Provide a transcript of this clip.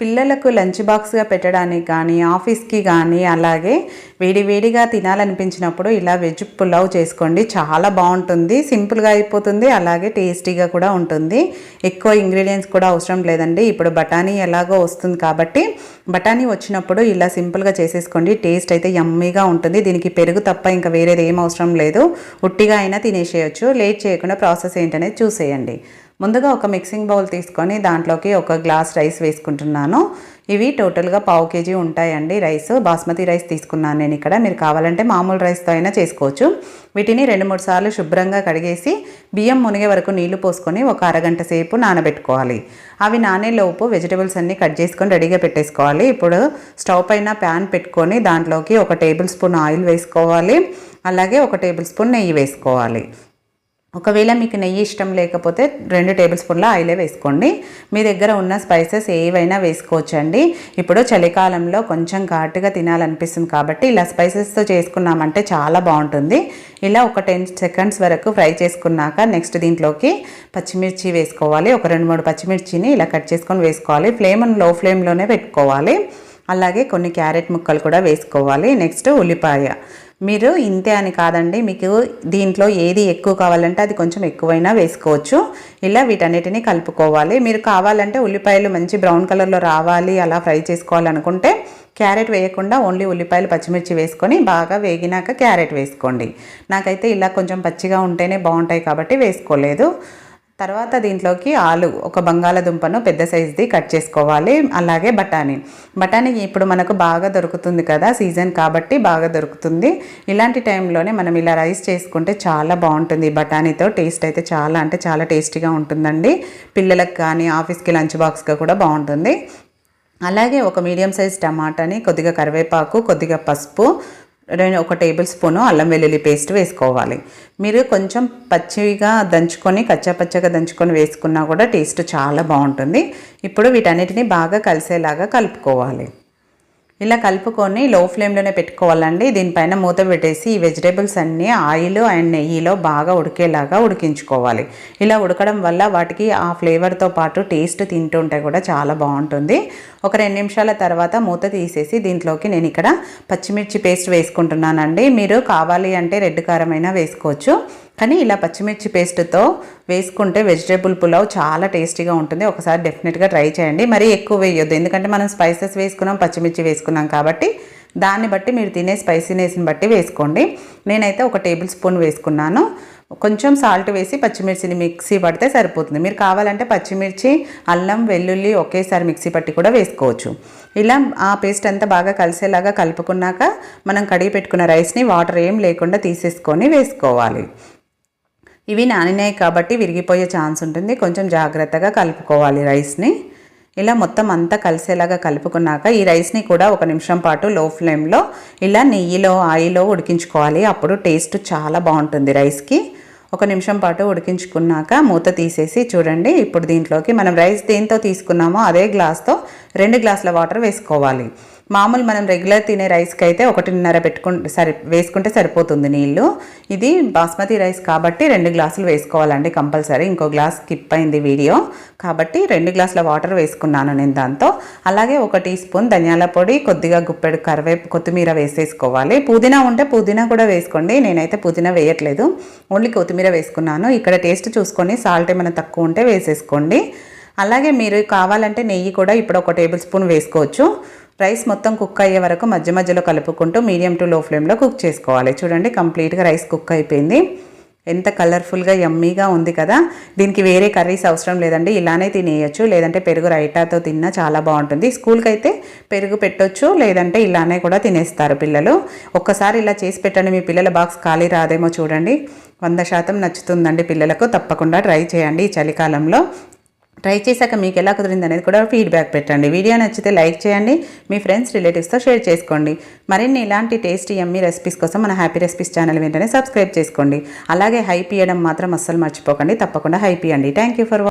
పిల్లలకు లంచ్ బాక్స్గా పెట్టడానికి కానీ ఆఫీస్కి కానీ అలాగే వేడివేడిగా తినాలనిపించినప్పుడు ఇలా వెజ్ పులావ్ చేసుకోండి. చాలా బాగుంటుంది. సింపుల్గా అయిపోతుంది. అలాగే టేస్టీగా కూడా ఉంటుంది. ఎక్కువ ఇంగ్రీడియంట్స్ కూడా అవసరం లేదండి. ఇప్పుడు బఠానీ ఎలాగో వస్తుంది కాబట్టి బఠానీ వచ్చినప్పుడు ఇలా సింపుల్గా చేసేసుకోండి. టేస్ట్ అయితే యమ్మీగా ఉంటుంది. దీనికి పెరుగు తప్ప ఇంకా వేరేది ఏం అవసరం లేదు. ఉట్టిగా అయినా తినేసేయచ్చు. లేట్ చేయకుండా ప్రాసెస్ ఏంటనేది చూసేయండి. ముందుగా ఒక మిక్సింగ్ బౌల్ తీసుకొని దాంట్లోకి ఒక గ్లాస్ రైస్ వేసుకుంటున్నాను. ఇవి టోటల్గా పావు కేజీ ఉంటాయండి రైస్ బాస్మతి రైస్ తీసుకున్నాను నేను ఇక్కడ. మీరు కావాలంటే మామూలు రైస్తో అయినా చేసుకోవచ్చు. వీటిని రెండు మూడు సార్లు శుభ్రంగా కడిగేసి బియ్యం మునిగే వరకు నీళ్ళు పోసుకొని ఒక అరగంట సేపు నానబెట్టుకోవాలి. అవి నానేలోపు వెజిటబుల్స్ అన్నీ కట్ చేసుకొని రెడీగా పెట్టేసుకోవాలి. ఇప్పుడు స్టవ్ పైన ప్యాన్ పెట్టుకొని దాంట్లోకి ఒక టేబుల్ స్పూన్ ఆయిల్ వేసుకోవాలి. అలాగే ఒక టేబుల్ స్పూన్ నెయ్యి వేసుకోవాలి. ఒకవేళ మీకు నెయ్యి ఇష్టం లేకపోతే రెండు టేబుల్ స్పూన్ల ఆయిలే వేసుకోండి. మీ దగ్గర ఉన్న స్పైసెస్ ఏవైనా వేసుకోవచ్చండి. ఇప్పుడు చలికాలంలో కొంచెం ఘాటుగా తినాలనిపిస్తుంది కాబట్టి ఇలా స్పైసెస్తో చేసుకున్నామంటే చాలా బాగుంటుంది. ఇలా ఒక టెన్ సెకండ్స్ వరకు ఫ్రై చేసుకున్నాక నెక్స్ట్ దీంట్లోకి పచ్చిమిర్చి వేసుకోవాలి. ఒక రెండు మూడు పచ్చిమిర్చిని ఇలా కట్ చేసుకొని వేసుకోవాలి. ఫ్లేమ్లో ఫ్లేమ్లోనే పెట్టుకోవాలి. అలాగే కొన్ని క్యారెట్ ముక్కలు కూడా వేసుకోవాలి. నెక్స్ట్ ఉల్లిపాయ. మీరు ఇంతే అని కాదండి మీకు దీంట్లో ఏది ఎక్కువ కావాలంటే అది కొంచెం ఎక్కువైనా వేసుకోవచ్చు. ఇలా వీటన్నిటిని కలుపుకోవాలి. మీరు కావాలంటే ఉల్లిపాయలు మంచి బ్రౌన్ కలర్లో రావాలి అలా ఫ్రై చేసుకోవాలనుకుంటే క్యారెట్ వేయకుండా ఓన్లీ ఉల్లిపాయలు పచ్చిమిర్చి వేసుకొని బాగా వేగినాక క్యారెట్ వేసుకోండి. నాకైతే ఇలా కొంచెం పచ్చిగా ఉంటేనే బాగుంటాయి కాబట్టి వేసుకోలేదు. తర్వాత దీంట్లోకి ఆలు ఒక బంగాళదుంపను పెద్ద సైజుది కట్ చేసుకోవాలి. అలాగే బఠానీ. బఠానీ ఇప్పుడు మనకు బాగా దొరుకుతుంది కదా సీజన్ కాబట్టి బాగా దొరుకుతుంది. ఇలాంటి టైంలోనే మనం ఇలా రైస్ చేసుకుంటే చాలా బాగుంటుంది. బఠానీతో టేస్ట్ అయితే చాలా అంటే చాలా టేస్టీగా ఉంటుందండి. పిల్లలకు కానీ ఆఫీస్కి లంచ్ బాక్స్గా కూడా బాగుంటుంది. అలాగే ఒక మీడియం సైజ్ టమాటాని కొద్దిగా కరివేపాకు కొద్దిగా పసుపు ఒక టేబుల్ స్పూను అల్లం వెల్లుల్లి పేస్ట్ వేసుకోవాలి. మీరు కొంచెం పచ్చిగా దంచుకొని కచ్చాపచ్చగా దంచుకొని వేసుకున్నా కూడా టేస్ట్ చాలా బాగుంటుంది. ఇప్పుడు వీటన్నిటిని బాగా కలిసేలాగా కలుపుకోవాలి. ఇలా కలుపుకొని లో ఫ్లేమ్లోనే పెట్టుకోవాలండి. దీనిపైన మూత పెట్టేసి ఈ వెజిటేబుల్స్ అన్నీ ఆయిల్ అండ్ నెయ్యిలో బాగా ఉడికేలాగా ఉడికించుకోవాలి. ఇలా ఉడకడం వల్ల వాటికి ఆ ఫ్లేవర్తో పాటు టేస్ట్ తింటుంటే కూడా చాలా బాగుంటుంది. ఒక రెండు నిమిషాల తర్వాత మూత తీసేసి దీంట్లోకి నేను ఇక్కడ పచ్చిమిర్చి పేస్ట్ వేసుకుంటున్నానండి. మీరు కావాలి అంటే రెడ్ కారమైనా వేసుకోవచ్చు. కానీ ఇలా పచ్చిమిర్చి పేస్ట్తో వేసుకుంటే వెజిటేబుల్ పులావ్ చాలా టేస్టీగా ఉంటుంది. ఒకసారి డెఫినెట్గా ట్రై చేయండి. మరీ ఎక్కువ వేయొద్దు. ఎందుకంటే మనం స్పైసెస్ వేసుకున్నాం పచ్చిమిర్చి వేసుకున్నాం కాబట్టి దాన్ని బట్టి మీరు తినే స్పైసీనెస్ని బట్టి వేసుకోండి. నేనైతే ఒక టేబుల్ స్పూన్ వేసుకున్నాను. కొంచెం సాల్ట్ వేసి పచ్చిమిర్చిని మిక్సీ పడితే సరిపోతుంది. మీరు కావాలంటే పచ్చిమిర్చి అల్లం వెల్లుల్లి ఒకేసారి మిక్సీ పట్టి కూడా వేసుకోవచ్చు. ఇలా ఆ పేస్ట్ అంతా బాగా కలిసేలాగా కలుపుకున్నాక మనం కడిగి పెట్టుకున్న రైస్ని వాటర్ ఏం లేకుండా తీసేసుకొని వేసుకోవాలి. ఇవి నానినాయి కాబట్టి విరిగిపోయే ఛాన్స్ ఉంటుంది. కొంచెం జాగ్రత్తగా కలుపుకోవాలి రైస్ని. ఇలా మొత్తం అంతా కలిసేలాగా కలుపుకున్నాక ఈ రైస్ని కూడా ఒక నిమిషం పాటు లో ఫ్లేమ్లో ఇలా నెయ్యిలో ఆయిల్లో ఉడికించుకోవాలి. అప్పుడు టేస్ట్ చాలా బాగుంటుంది రైస్కి. ఒక నిమిషం పాటు ఉడికించుకున్నాక మూత తీసేసి చూడండి. ఇప్పుడు దీంట్లోకి మనం రైస్ దేంతో తీసుకున్నామో అదే గ్లాస్తో రెండు గ్లాసుల వాటర్ వేసుకోవాలి. మామూలు మనం రెగ్యులర్ తినే రైస్కి అయితే ఒకటిన్నర పెట్టుకుంటే సరి వేసుకుంటే సరిపోతుంది నీళ్ళు. ఇది బాస్మతి రైస్ కాబట్టి రెండు గ్లాసులు వేసుకోవాలండి కంపల్సరీ. ఇంకో గ్లాస్ స్కిప్ అయింది వీడియో. కాబట్టి రెండు గ్లాసుల వాటర్ వేసుకున్నాను నేను దాంతో. అలాగే ఒక టీ స్పూన్ ధనియాల పొడి కొద్దిగా గుప్పెడు కరివేపు కొత్తిమీర వేసేసుకోవాలి. పుదీనా ఉంటే పుదీనా కూడా వేసుకోండి. నేనైతే పుదీనా వేయట్లేదు. ఓన్లీ కొత్తిమీర వేసుకున్నాను. ఇక్కడ టేస్ట్ చూసుకొని సాల్ట్ ఏమైనా తక్కువ ఉంటే వేసేసుకోండి. అలాగే మీరు కావాలంటే నెయ్యి కూడా ఇప్పుడు ఒక టేబుల్ స్పూన్ వేసుకోవచ్చు. రైస్ మొత్తం కుక్ అయ్యే వరకు మధ్య మధ్యలో కలుపుకుంటూ మీడియం టు లో ఫ్లేమ్లో కుక్ చేసుకోవాలి. చూడండి కంప్లీట్గా రైస్ కుక్ అయిపోయింది. ఎంత కలర్ఫుల్గా యమ్మీగా ఉంది కదా. దీనికి వేరే కర్రీస్ అవసరం లేదండి. ఇలానే తినేయచ్చు. లేదంటే పెరుగు రైటాతో తిన్నా చాలా బాగుంటుంది. స్కూల్కి అయితే పెరుగు పెట్టొచ్చు లేదంటే ఇలానే కూడా తినేస్తారు పిల్లలు. ఒక్కసారి ఇలా చేసి పెట్టండి. మీ పిల్లల బాక్స్ ఖాళీ రాదేమో చూడండి. వంద శాతం నచ్చుతుందండి పిల్లలకు. తప్పకుండా ట్రై చేయండి ఈ చలికాలంలో. ట్రై చేశాక మీకు ఎలా కుదిరింది అనేది కూడా ఫీడ్బ్యాక్ పెట్టండి. వీడియో నచ్చితే లైక్ చేయండి. మీ ఫ్రెండ్స్ రిలేటివ్స్తో షేర్ చేసుకోండి. మరిన్ని ఇలాంటి టేస్టీ ఎమ్మీ రెసిపీస్ కోసం మన హ్యాపీ రెసిపీస్ ఛానల్ వెంటనే సబ్స్క్రైబ్ చేసుకోండి. అలాగే హైప్ ఇవ్వడం మాత్రం అస్సలు మర్చిపోకండి. తప్పకుండా హైప్ ఇవ్వండి థ్యాంక్ యూ ఫర్